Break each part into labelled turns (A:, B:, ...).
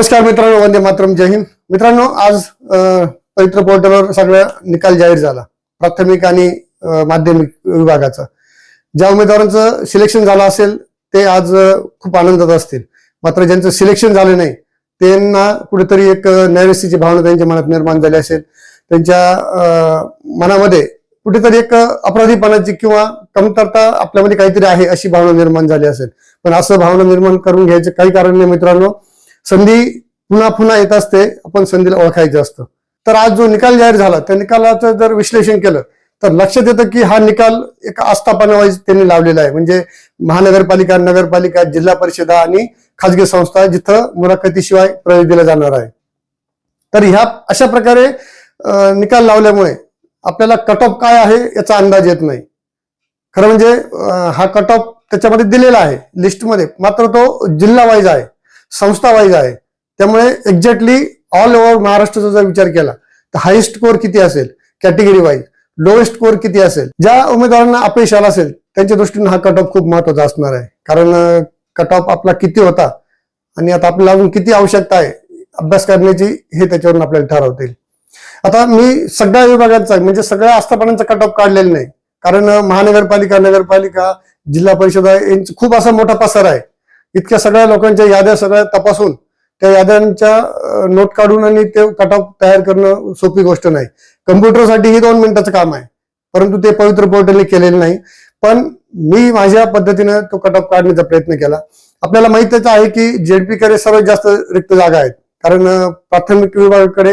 A: नमस्कार मित्रांनो वंदे मातरम जय हिंद. मित्रांनो आज पवित्र पोर्टलवर सगळं निकाल जाहीर झाला प्राथमिक आणि माध्यमिक विभागाचा. ज्या उमेदवारांचं सिलेक्शन झालं असेल ते आज खूप आनंदात असतील. मात्र ज्यांचं सिलेक्शन झालं नाही त्यांना कुठेतरी एक नैरस्तीची भावना त्यांच्या मनात निर्माण झाली असेल. त्यांच्या मनामध्ये कुठेतरी एक अपराधीपणाची किंवा कमतरता आपल्यामध्ये काहीतरी आहे अशी भावना निर्माण झाली असेल. पण असं भावना निर्माण करून घ्यायचं काही कारण नाही मित्रांनो. संधी पुन्हा पुन्हा येत असते आपण संधीला ओळखायचं असतं. तर आज जो निकाल जाहीर झाला त्या निकालाचं जर विश्लेषण केलं तर लक्षात येतं की हा निकाल एका आस्थापनावाईज त्यांनी लावलेला आहे. म्हणजे महानगरपालिका नगरपालिका जिल्हा परिषदा आणि खाजगी संस्था जिथं मुलाखतीशिवाय प्रवेश दिला जाणार आहे. तर ह्या अशा प्रकारे निकाल लावल्यामुळे आपल्याला कट ऑफ काय आहे याचा अंदाज येत नाही. खरं म्हणजे हा कट ऑफ त्याच्यामध्ये दिलेला आहे लिस्टमध्ये मात्र तो जिल्हा वाईज आहे. संस्था वाईज आहे. त्यामुळे एक्झॅक्टली ऑल ओव्हर महाराष्ट्राचा जर विचार केला तर हायेस्ट स्कोअर किती असेल? कॅटेगरी वाईज लोएस्ट स्कोअर किती असेल? ज्या उमेदवारांना अपयश आला असेल त्यांच्या दृष्टीने हा कट ऑफ खूप महत्त्वाचा असणार आहे. कारण कट ऑफ आपला किती होता आणि आता आपल्याला अजून किती आवश्यकता आहे अभ्यास करण्याची हे त्याच्यावरून आपल्याला ठरवता येईल. आता मी सगळ्या विभागांचा म्हणजे सगळ्या आस्थापनांचा कट ऑफ काढलेला नाही. कारण महानगरपालिका नगरपालिका जिल्हा परिषद यांचा खूप असा मोठा पसार आहे. इतक्या सगळ्या लोकांच्या याद्या सगळ्या तपासून त्या याद्यांच्या नोट काढून आणि ते कट ऑफ तयार करणं सोपी गोष्ट नाही. कम्प्युटरसाठी ही दोन मिनिटाचं काम आहे. परंतु ते पवित्र पोर्टलने केलेलं नाही. पण मी माझ्या पद्धतीनं तो कट ऑफ काढण्याचा प्रयत्न केला. आपल्याला माहितच आहे की जेडपीकडे सर्वात जास्त रिक्त जागा आहेत. कारण प्राथमिक विभागाकडे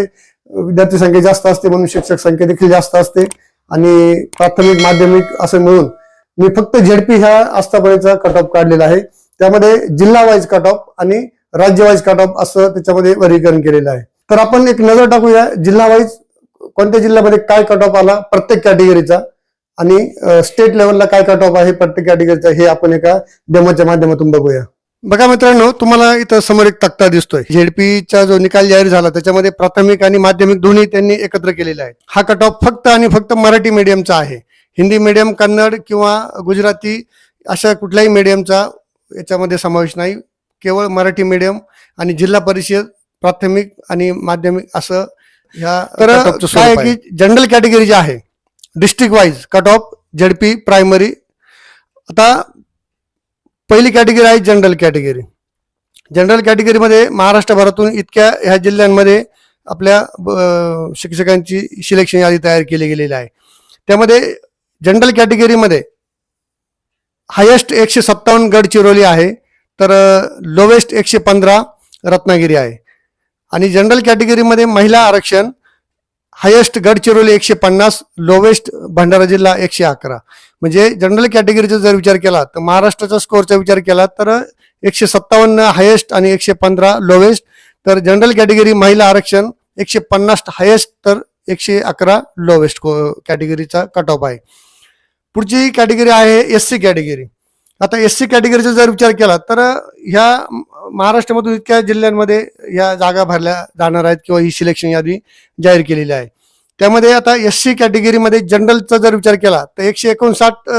A: विद्यार्थी संख्या जास्त असते म्हणून शिक्षक संख्या देखील जास्त असते. आणि प्राथमिक माध्यमिक असं मिळून मी फक्त झेडपी ह्या आस्थापनेचा कट ऑफ काढलेला आहे. त्यामध्ये जिल्हा वाईज कट ऑफ आणि राज्य वाईज कट ऑफ असं त्याच्यामध्ये वर्गीकरण केलेलं आहे. तर आपण एक नजर टाकूया जिल्हा वाईज कोणत्या जिल्ह्यामध्ये काय कट ऑफ आला प्रत्येक कॅटेगरीचा आणि स्टेट लेवलला काय कट ऑफ आहे प्रत्येक कॅटेगरीचा हे आपण एका डेमोच्या माध्यमातून बघूया. बघा मित्रांनो तुम्हाला इथं समोर एक तक्ता दिसतोय. झेडपीचा जो निकाल जाहीर झाला त्याच्यामध्ये प्राथमिक आणि माध्यमिक दोन्ही त्यांनी एकत्र केलेला आहे हा कट ऑफ फक्त आणि फक्त मराठी मीडियमचा आहे. हिंदी मीडियम कन्नड किंवा गुजराती अशा कुठल्याही मीडियमचा याच्यामध्ये समावेश नाही. केवळ मराठी मीडियम आणि जिल्हा परिषद प्राथमिक आणि माध्यमिक असं ह्या तर काय की जनरल कॅटेगरी जी आहे district wise cut off ZP primary आता पहिली कॅटेगरी आहे जनरल कॅटेगरी जनरल कॅटेगरीमध्ये महाराष्ट्रभरातून इतक्या ह्या जिल्ह्यांमध्ये आपल्या शिक्षकांची सिलेक्शन यादी तयार केली गेलेली आहे. त्यामध्ये जनरल कॅटेगरीमध्ये हायेस्ट एकशे सत्तावन्न गडचिरोली आहे तर लोवेस्ट एकशे पंधरा रत्नागिरी आहे. आणि जनरल कॅटेगरीमध्ये महिला आरक्षण हायेस्ट गडचिरोली एकशे पन्नास लोवेस्ट भंडारा जिल्हा एकशे अकरा. म्हणजे जनरल कॅटेगरीचा जर विचार केला तर महाराष्ट्राचा स्कोअरचा विचार केला तर एकशे सत्तावन्न हायेस्ट आणि एकशे पंधरा लोवेस्ट तर जनरल कॅटेगरी महिला आरक्षण एकशे पन्नास हायेस्ट तर एकशे अकरा लोवेस्ट कॅटेगरीचा कट ऑफ आहे. पुढची कॅटेगरी आहे एस सी कॅटेगरी आता एस सी कॅटेगरीचा जर विचार केला तर ह्या महाराष्ट्रामधून इतक्या जिल्ह्यांमध्ये ह्या जागा भरल्या जाणार आहेत किंवा ही सिलेक्शन यादी जाहीर केलेली आहे. त्यामध्ये आता एस सी कॅटेगरीमध्ये जनरलचा जर विचार केला तर एकशे एकोणसाठ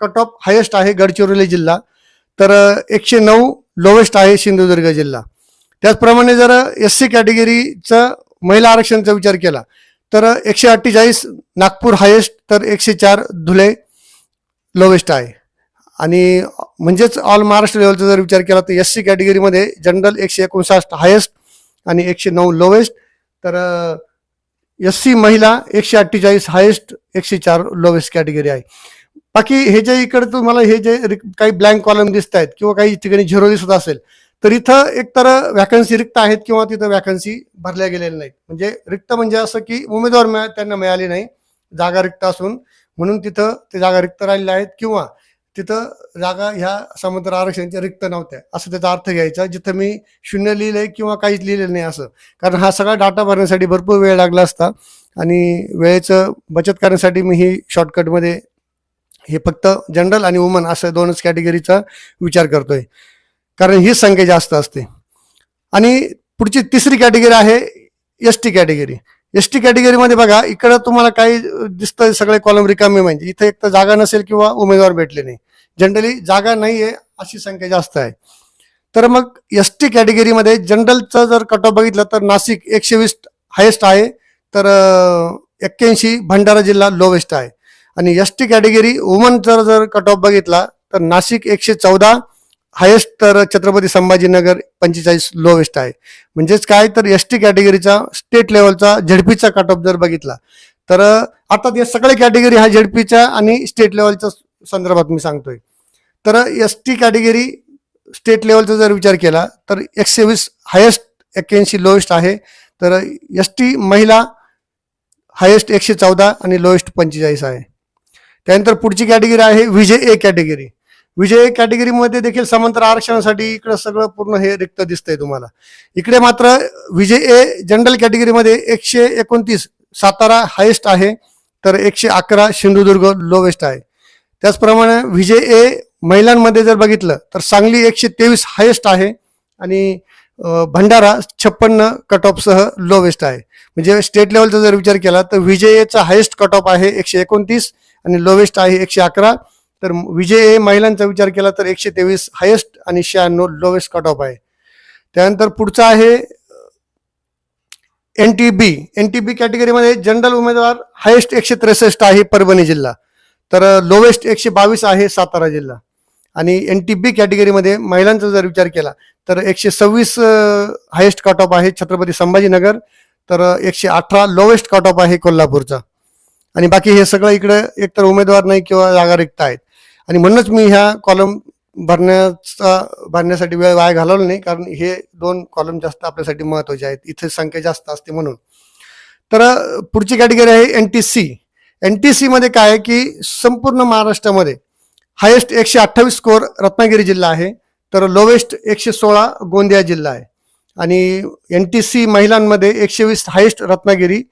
A: कट ऑफ हायेस्ट आहे गडचिरोली जिल्हा. तर एकशे नऊ लोवेस्ट आहे सिंधुदुर्ग जिल्हा. त्याचप्रमाणे जर एस सी कॅटेगरीचं महिला आरक्षणचा विचार केला तर एकशे अठ्ठेचाळीस नागपूर हायेस्ट तर एकशे चार धुळे लोवेस्ट आहे. आणि म्हणजेच ऑल महाराष्ट्र लेवलचा जर विचार केला तर एस सी कॅटेगरीमध्ये जनरल एकशे एकोणसाठ हायेस्ट आणि एकशे नऊ लोवेस्ट तर एस सी महिला एकशे अठ्ठेचाळीस हायेस्ट एकशे चार लोवेस्ट कॅटेगरी आहे. बाकी हे जे इकडे तुम्हाला हे जे काही ब्लँक कॉलम दिसत आहेत किंवा काही ठिकाणी झिरो दिसत असेल तर इथं एकतर वॅकन्सी रिक्त आहेत किंवा तिथं वॅकन्सी भरल्या गेलेल्या नाहीत. म्हणजे रिक्त म्हणजे असं की उमेदवार मिळा त्यांना मिळाली नाही. जागा रिक्त असून म्हणून तिथं ते जागा रिक्त राहिलेल्या आहेत किंवा तिथं जागा ह्या समुद्र आरक्षणाच्या रिक्त नव्हत्या असं त्याचा अर्थ घ्यायचा जिथं मी शून्य लिहिलंय किंवा काहीच लिहिलेलं नाही असं. कारण हा सगळा डाटा भरण्यासाठी भरपूर वेळ लागला असता आणि वेळेचं बचत करण्यासाठी मी ही शॉर्टकटमध्ये हे फक्त जनरल आणि वुमन असं दोनच कॅटेगरीचा विचार करतोय. कारण ही संख्या जास्त असते. आणि पुढची तिसरी कॅटेगरी आहे S T category S T कॅटेगरीमध्ये बघा इकडं तुम्हाला काही दिसतं सगळे कॉलम रिकामे म्हणजे. इथं एक तर जागा नसेल किंवा उमेदवार भेटले नाही. जनरली जागा नाही आहे अशी संख्या जास्त आहे. तर मग एस टी कॅटेगरीमध्ये जनरलचं जर कट ऑफ बघितलं तर नाशिक एकशे वीस हायेस्ट आहे. तर एक्क्याऐंशी भंडारा जिल्हा लोवेस्ट आहे. आणि एस टी कॅटेगरी वुमनचा जर कट ऑफ बघितला तर नाशिक एकशे चौदा हायेस्ट तर छत्रपती संभाजीनगर पंचेचाळीस लोवेस्ट आहे. म्हणजेच काय तर एस टी कॅटेगरीचा स्टेट लेवलचा झेडपीचा कट ऑफ जर बघितला तर अर्थात या सगळ्या कॅटेगरी हा झेडपीच्या आणि स्टेट लेवलच्या संदर्भात मी सांगतोय. तर एस टी कॅटेगरी स्टेट लेवलचा जर विचार केला तर एकशे वीस हायेस्ट एक्क्याऐंशी लोएस्ट आहे. तर एस टी महिला हायेस्ट एकशे चौदा आणि लोएस्ट पंचेचाळीस आहे. त्यानंतर पुढची कॅटेगरी आहे विजय ए कॅटेगरी विजय कॅटेगरीमध्ये देखील समांतर आरक्षणासाठी इकडे सगळं पूर्ण हे रिक्त दिसतंय तुम्हाला. इकडे मात्र विजय ए जनरल कॅटेगरीमध्ये एकशे एकोणतीस सातारा हायेस्ट आहे तर एकशे अकरा सिंधुदुर्ग लोवेस्ट आहे. त्याचप्रमाणे विजय ए महिलांमध्ये जर बघितलं तर सांगली एकशे तेवीस हायेस्ट आहे आणि भंडारा छप्पन्न कट ऑफसह लोवेस्ट आहे. म्हणजे स्टेट लेवलचा जर विचार केला तर विजय एचा हायेस्ट कट ऑफ आहे एकशे एकोणतीस आणि लोवेस्ट आहे एकशे अकरा. तर विजय हे महिलांचा विचार केला तर एकशे तेवीस हायेस्ट आणि शहाण्णव लोवेस्ट कट ऑफ आहे. त्यानंतर पुढचा आहे N T B N T B कॅटेगरीमध्ये जनरल उमेदवार हायेस्ट एकशे त्रेसष्ट आहे परभणी जिल्हा. तर लोवेस्ट एकशे बावीस आहे सातारा जिल्हा. आणि एन टी बी कॅटेगरीमध्ये महिलांचा जर विचार केला तर एकशे सव्वीस हायेस्ट कट ऑफ आहे छत्रपती संभाजीनगर. तर एकशे अठरा लोवेस्ट कट ऑफ आहे कोल्हापूरचा. आणि बाकी हे सगळं इकडे एकतर उमेदवार नाही किंवा जागा रिक्त आहेत. आणि म्हणूनच मी ह्या कॉलम भरण्याचा भरण्यासाठी वेळ वाया घालवला नाही कारण हे दोन कॉलम जास्त आपल्यासाठी महत्त्वाचे आहेत. इथे संख्या जास्त असते म्हणून. तर पुढची कॅटेगरी आहे N T C N T सीमध्ये काय आहे की संपूर्ण महाराष्ट्रामध्ये हायेस्ट एकशे अठ्ठावीस स्कोअर रत्नागिरी जिल्हा आहे. तर लोवेस्ट एकशे सोळा गोंदिया जिल्हा आहे. आणि एन टी सी महिलांमध्ये एकशे वीस हायेस्ट रत्नागिरी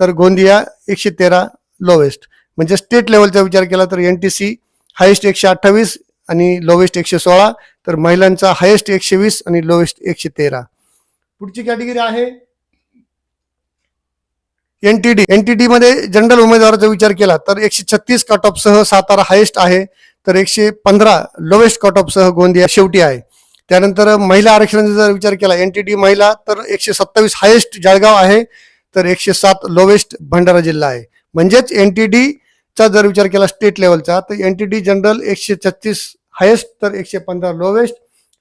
A: तर गोंदिया एकशे तेरा लोवेस्ट म्हणजे स्टेट लेवलचा विचार केला तर एन टी सी हायेस्ट एकशे अठ्ठावीस आणि लोवेस्ट एकशे सोळा तर महिलांचा हायेस्ट एकशे वीस आणि लोवेस्ट एकशे तेरा. पुढची कॅटेगरी आहे एनटीडी एनटीडी मध्ये जनरल उमेदवाराचा विचार केला तर एकशे छत्तीस कट ऑफ सह सातारा हायेस्ट आहे तर एकशे पंधरा लोवेस्ट कट ऑफ सह गोंदिया शेवटी आहे. त्यानंतर महिला आरक्षणाचा जर विचार केला एनटीडी महिला तर एकशे सत्तावीस हायेस्ट जळगाव आहे तर एकशे सात लोवेस्ट भंडारा जिल्हा आहे. म्हणजेच एनटीडी चा जर विचार केला स्टेट लेवलचा तर एन टी डी जनरल एकशे छत्तीस हायेस्ट तर एकशे पंधरा लोवेस्ट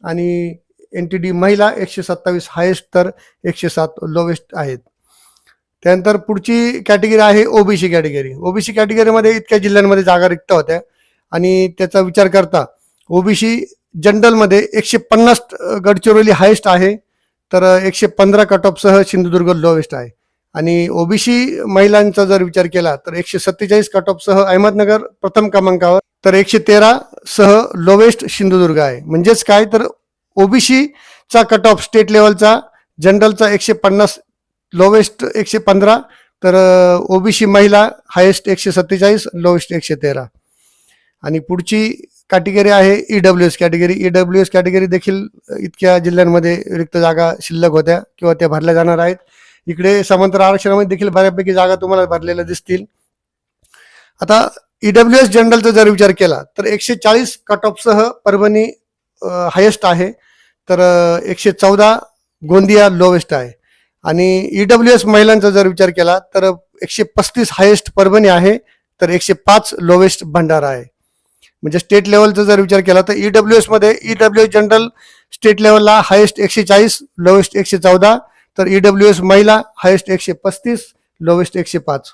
A: आणि एन टी डी महिला एकशे सत्तावीस हायेस्ट तर एकशे सात लोवेस्ट आहेत. त्यानंतर पुढची कॅटेगरी आहे ओबीसी कॅटेगरी ओबीसी कॅटेगरीमध्ये इतक्या जिल्ह्यांमध्ये जागा रिक्त होत्या. आणि त्याचा विचार करता ओबीसी जनरलमध्ये एकशे पन्नास गडचिरोली हायेस्ट आहे तर एकशे पंधरा कट ऑफसह सिंधुदुर्ग लोवेस्ट आहे. आणि ओबीसी महिलांचा जर विचार केला तर एकशे सत्तेचाळीस कट ऑफसह अहमदनगर प्रथम क्रमांकावर तर एकशे तेरा सह लोवेस्ट सिंधुदुर्ग आहे. म्हणजेच काय? तर ओबीसीचा कट ऑफ स्टेट लेवलचा जनरलचा एकशे पन्नास लोवेस्ट एकशे पंधरा तर ओबीसी महिला हायेस्ट एकशे सत्तेचाळीस लोवेस्ट एकशे तेरा. आणि पुढची कॅटेगरी आहे E W S category E W S category देखील इतक्या जिल्ह्यांमध्ये रिक्त जागा शिल्लक होत्या किंवा त्या भरल्या जाणार आहेत. इकडे समांतर आरक्षणामध्ये देखील बऱ्यापैकी जागा तुम्हाला भरलेल्या दिसतील. आता ईडब्ल्यू एस जनरलचा जर विचार केला तर एकशे चाळीस कट ऑफसह परभणी हायेस्ट आहे. तर एकशे चौदा गोंदिया लोवेस्ट आहे. आणि ईडब्ल्यू एस महिलांचा जर विचार केला तर एकशे पस्तीस हायेस्ट परभणी आहे तर एकशे पाच लोवेस्ट भंडारा आहे. म्हणजे स्टेट लेवलचा जर विचार केला तर ईडब्ल्यू एसमध्ये E W S general state लेवलला हायेस्ट एकशे चाळीस लोवेस्ट एकशे चौदा तर ईडब्ल्यू एस महिला हायेस्ट एकशे पस्तीस लोवेस्ट एकशे पाच.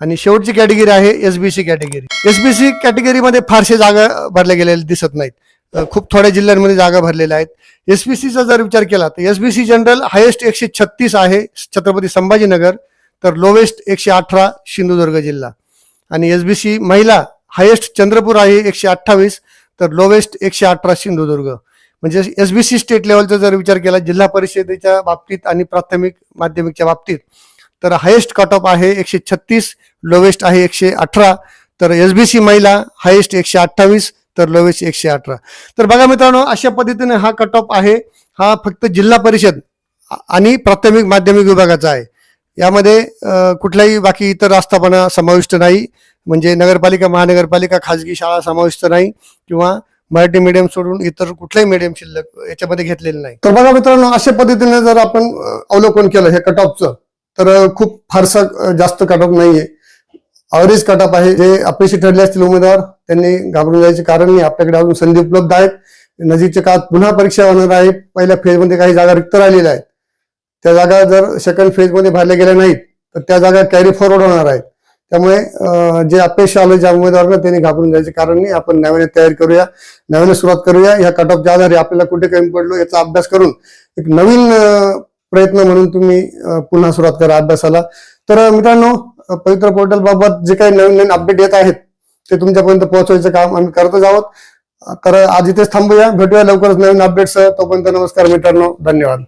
A: आणि शेवटची कॅटेगरी आहे एसबीसी कॅटेगरी एसबीसी कॅटेगरीमध्ये फारसे जागा भरल्या गेलेल्या दिसत नाहीत. खूप थोड्या जिल्ह्यांमध्ये जागा भरलेल्या आहेत. एसबीसीचा जर विचार केला तर एसबीसी जनरल हायेस्ट एकशे छत्तीस आहे छत्रपती संभाजीनगर तर लोवेस्ट एकशे अठरा सिंधुदुर्ग जिल्हा. आणि एसबीसी महिला हायेस्ट चंद्रपूर आहे एकशे अठ्ठावीस तर लोवेस्ट एकशे अठरा सिंधुदुर्ग. म्हणजे एसबीसी स्टेट लेवलचा जर विचार केला जिल्हा परिषदेच्या बाबतीत आणि प्राथमिक माध्यमिकच्या बाबतीत तर हायेस्ट कट ऑफ आहे एकशे छत्तीस लोवेस्ट आहे एकशे अठरा. तर एसबीसी महिला हायेस्ट एकशे अठ्ठावीस तर लोवेस्ट एकशे अठरा. तर बघा मित्रांनो अशा पद्धतीने हा कट ऑफ आहे. हा फक्त जिल्हा परिषद आणि प्राथमिक माध्यमिक विभागाचा आहे. यामध्ये कुठलाही कुठल्याही बाकी इतर आस्थापना समाविष्ट नाही. म्हणजे नगरपालिका महानगरपालिका खाजगी शाळा समाविष्ट नाही. किंवा मराठी मीडियम सोडून इतर कुठल्याही मीडियम शिल्लक याच्यामध्ये घेतलेलं नाही. तर बघा मित्रांनो अशा पद्धतीने जर आपण अवलोकन केलं हे कट ऑफचं तर खूप फारसा जास्त कट ऑफ नाहीये. अवरेज कट ऑफ आहे. जे अपयशी ठरले असतील उमेदवार त्यांनी घाबरून जायचे कारण नाही. आपल्याकडे अजून संधी उपलब्ध आहेत. नजीकच्या काळात पुन्हा परीक्षा होणार आहे. पहिल्या फेजमध्ये काही जागा रिक्त राहिलेल्या आहेत. त्या जागा जर सेकंड फेजमध्ये भरल्या गेल्या नाहीत तर त्या जागा कॅरी फॉरवर्ड होणार आहेत. त्यामुळे जे अपयश आलं ज्या उमेदवारांना त्यांनी घाबरून जायचे कारण नाही. आपण नव्याने तयारी करूया नव्याने सुरुवात करूया. ह्या कट ऑफच्या आधारे आपल्याला कुठे कमी पडलो याचा अभ्यास करून एक नवीन प्रयत्न म्हणून तुम्ही पुन्हा सुरुवात करा अभ्यासाला. तर मित्रांनो पवित्र पोर्टल बाबत जे काही नवीन नवीन अपडेट येत आहेत ते तुमच्यापर्यंत पोहोचवायचं काम आम्ही करतच आहोत. तर आज इथेच थांबूया. भेटूया लवकरच नवीन अपडेट्स तोपर्यंत नमस्कार मित्रांनो. धन्यवाद.